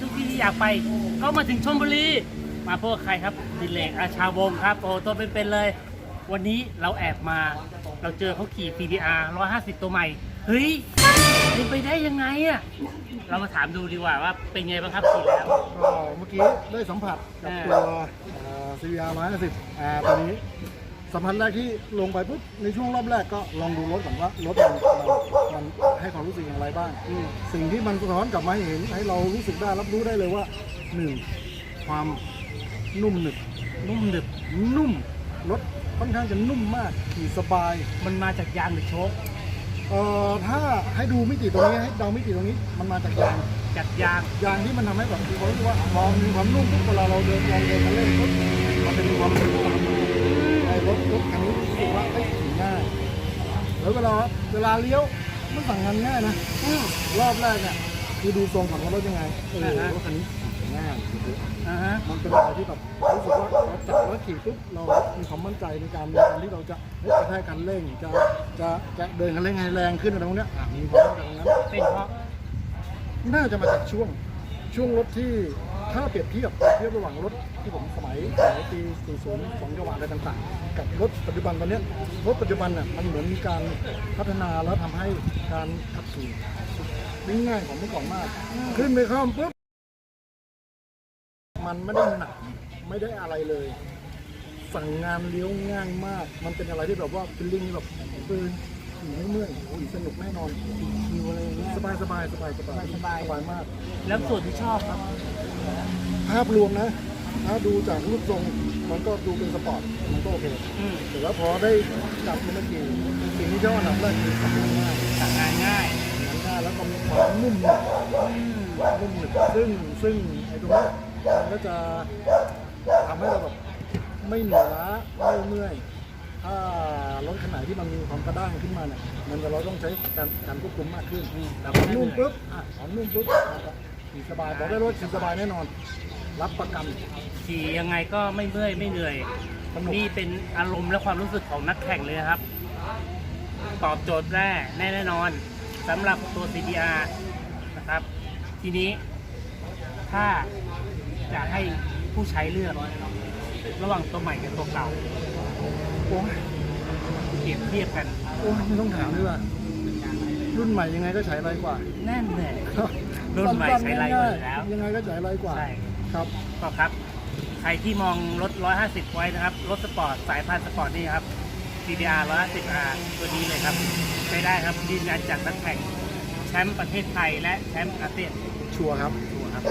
จากไป ก็มาถึงชลบุรี มาพวกบใครครับดิเลกอาชาวงศ์ครับโอ้ตัวเป็นๆเลย วันนี้เราแอบมา เราเจอเขาขี่ CBR 150 ตัวใหม่ เฮ้ยเป็นไปได้ยังไงอะเรามาถามดูดีกว่าว่าเป็นไงบ้างครับขี่แล้ว ก็เมื่อกี้ได้สัมผัสกับอ่าตัวเอ่อ CVR 150 R ตัวนี้ สัมผัสแรกที่ลงไปปุ๊บในช่วงรอบแรกก็ลองดูรถก่อนว่ารถมันมันมันให้ความรู้สึกอย่างไรบ้างอืมสิ่งที่มันสะท้อนกลับมาให้เห็นให้เรารู้สึกได้รับรู้ได้เลยว่าหนึ่งความนุ่มหนึบนุ่มหนึบนุ่มรถค่อนข้างจะนุ่มมากขี่สบาย มันมาจากยางหรือโชคเอ่อถ้าให้ดูมิติตรงนี้ให้เดามิติตรงนี้มันมาจากยางจากยางยางที่มันทำให้แบบมีความรู้สึกว่าพอมีความนุ่มปุ๊บเวลาเราเดินลองเดินมาเล่นปุ๊บมันจะมีความนุ่มตามมาใน รถรถคันนี้รู้สึกว่าให้ขี่ง่ายแล้วเวลาเวลาเลี้ยวมันสั่งงานง่ายนะอืมรอบแรกเนี่ยคือดูทรงของรถยังไงเอออ่าฮะรถคันนี้ขี่ง่ายอ่าฮะมันเป็นอะไรที่แบบรู้สึกว่าเราจับแล้วขี่ปุ๊บเรา มีความมั่นใจในการในการที่เราจะเฮ้ยกระแทกคันเร่งจะจะจะเดินคันเร่งให้แรงขึ้นอะไรพวกเนี้ยอะมีความมั่นใจตรงนั้นเป็นเพราะน่าจะมาจากช่วงช่วงรถที่ ถ้าเปรียบเทียบเทียบระหว่างรถที่ผมสมัยสมัยปี40สองจังหวะอะไรต่างๆ กับรถปัจจุบันตอนเนี้ยรถปัจจุบันน่ะมันเหมือนมีการพัฒนาแล้วทำให้การขับขี่วิ่งง่ายกว่าเมื่อก่อนมาก ขึ้นไปข้ามปุ๊บมันไม่ได้หนักไม่ได้อะไรเลย สั่งงานเลี้ยวง่ายมาก มันเป็นอะไรที่แบบว่าเป็นลิงแบบเออขี่ไม่เมื่อยโอ้ยสนุกแน่นอนขี่อะไรอย่างงี้สบายสบายสบายสบายสบายสบายมาก แล้วส่วนที่ชอบครับ ภาพรวมนะ ถ้าดูจากรูปทรงมันก็ดูเป็นสปอร์ต มันก็โอเคอืม แต่ว่าพอได้จับมันมาขี่สิ่งที่ชอบอันดับแรกคือขับง่ายสั่งงานง่ายขับง่ายแล้วก็มีความนุ่มหนึบอืมนุ่มหนึบซึ่งซึ่งไอ้ตรงนี้มันก็จะทำให้เราแบบไม่เหนื่อยล้าไม่เมื่อย ถ้ารถขนาดที่มันมีความกระด้างขึ้นมาเนี่ยมันจะเราต้องใช้การการควบคุมมากขึ้น อืมแต่พอนุ่มปุ๊บอะพอนุ่มปุ๊บมันก็ ขี่สบายบอกได้รถขี่สบายแน่นอน รับประกัน ขี่ยังไงก็ไม่เมื่อยไม่เหนื่อยสนุก นี่เป็นอารมณ์และความรู้สึกของนักแข่งเลยนะครับ ตอบโจทย์แน่แน่นอนสำหรับตัว CBR นะครับ ทีนี้ถ้าจะให้ผู้ใช้เลือก ระหว่างตัวใหม่กับตัวเก่าโอ้ยเปรียบเทียบกันโอ้ยไม่ต้องถามเลยว่ารุ่นใหม่ยังไงก็ใช้ไรกว่า แน่นแน่ รุ่นใหม่ใช้ไรกว่าอยู่แล้ว ยังไงก็ใช้ไรกว่า ใช่ ครับ ก็ครับ ใครที่มองรถ 150 ไว้นะครับ รถสปอร์ต สายพันธุ์สปอร์ตนี่ครับ CBR 150R ตัวนี้เลยครับ ใช้ได้ครับยืนยันจากนักแข่งแชมป์ประเทศไทยและแชมป์อาเซียนชัวร์ครับ ชัวร์ครับ